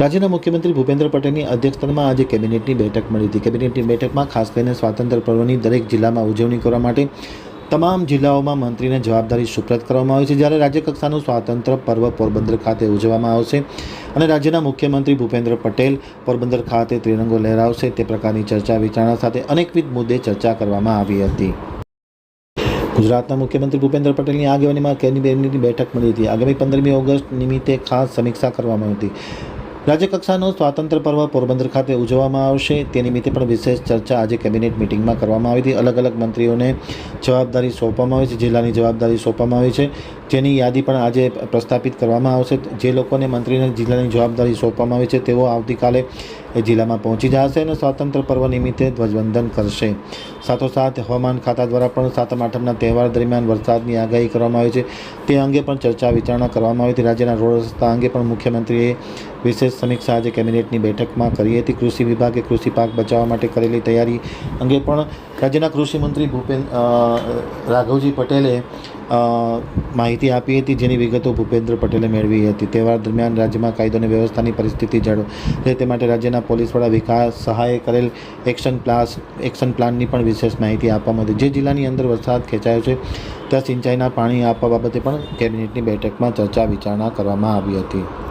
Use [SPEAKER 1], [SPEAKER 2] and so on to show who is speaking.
[SPEAKER 1] રાજ્યના મુખ્યમંત્રી ભૂપેન્દ્ર પટેલની અધ્યક્ષતામાં આજે કેબિનેટની બેઠક મળી હતી. કેબિનેટની બેઠકમાં ખાસ કરીને સ્વાતંત્ર્ય પર્વની દરેક જિલ્લામાં ઉજવણી કરવા માટે તમામ જિલ્લાઓમાં મંત્રીને જવાબદારી સુપ્રત કરવામાં આવી છે. જ્યારે રાજ્ય કક્ષાનું સ્વાતંત્ર્ય પર્વ પોરબંદર ખાતે ઉજવવામાં આવશે અને રાજ્યના મુખ્યમંત્રી ભૂપેન્દ્ર પટેલ પોરબંદર ખાતે ત્રિરંગો લહેરાવશે, તે પ્રકારની ચર્ચા વિચારણા સાથે અનેકવિધ મુદ્દે ચર્ચા કરવામાં આવી હતી. ગુજરાતના મુખ્યમંત્રી ભૂપેન્દ્ર પટેલની આગેવાનીમાં કેબિનેટની બેઠક મળી હતી. આગામી પંદરમી ઓગસ્ટ નિમિત્તે ખાસ સમીક્ષા કરવામાં આવી હતી. રાજ્ય કક્ષાનો સ્વાતંત્ર્ય પર્વ પોરબંદર ખાતે ઉજવવામાં આવશે. તે નિમિત્તે પણ વિશેષ ચર્ચા આજે કેબિનેટ મિટિંગમાં કરવામાં આવી હતી. અલગ અલગ મંત્રીઓને જવાબદારી સોંપવામાં આવી છે. જિલ્લાની જવાબદારી સોંપવામાં આવી છે. જેની યાદી પણ આજે પ્રસ્થાપિત કરવામાં આવશે. જે લોકોને મંત્રીને જિલ્લાની જવાબદારી સોંપવામાં આવી છે, તેઓ આવતીકાલે એ જિલ્લામાં પહોંચી જશે અને સ્વાતંત્ર્ય પર્વ નિમિત્તે ધ્વજવંદન કરશે. સાથોસાથ હવામાન ખાતા દ્વારા પણ સાતમ આઠમના તહેવાર દરમિયાન વરસાદની આગાહી કરવામાં આવી છે. તે અંગે પણ ચર્ચા વિચારણા કરવામાં આવી હતી. રાજ્યના રોડ રસ્તા અંગે પણ મુખ્યમંત્રીએ વિશેષ સમીક્ષા આજે કેબિનેટની બેઠકમાં કરી હતી. કૃષિ વિભાગે કૃષિ પાક બચાવવા માટે કરેલી તૈયારી અંગે પણ રાજ્યના કૃષિ મંત્રી ભૂપેન રાઘવજી પટેલે માહિતી આપી હતી જેની વિગતો ભૂપેન્દ્ર પટેલે મેળવી હતી. તહેવાર દરમિયાન રાજ્યમાં કાયદો અને વ્યવસ્થાની પરિસ્થિતિ જળવાય તે માટે રાજ્યના પોલીસ વડા વિકાસ સહાયે કરેલ એક્શન પ્લાસ, એક્શન પ્લાનની પણ વિશેષ માહિતી આપવામાં હતી. જે જિલ્લાની અંદર વરસાદ ખેંચાયો છે, ત્યાં સિંચાઈના પાણી આપવા બાબતે પણ કેબિનેટની બેઠકમાં ચર્ચા વિચારણા કરવામાં આવી હતી.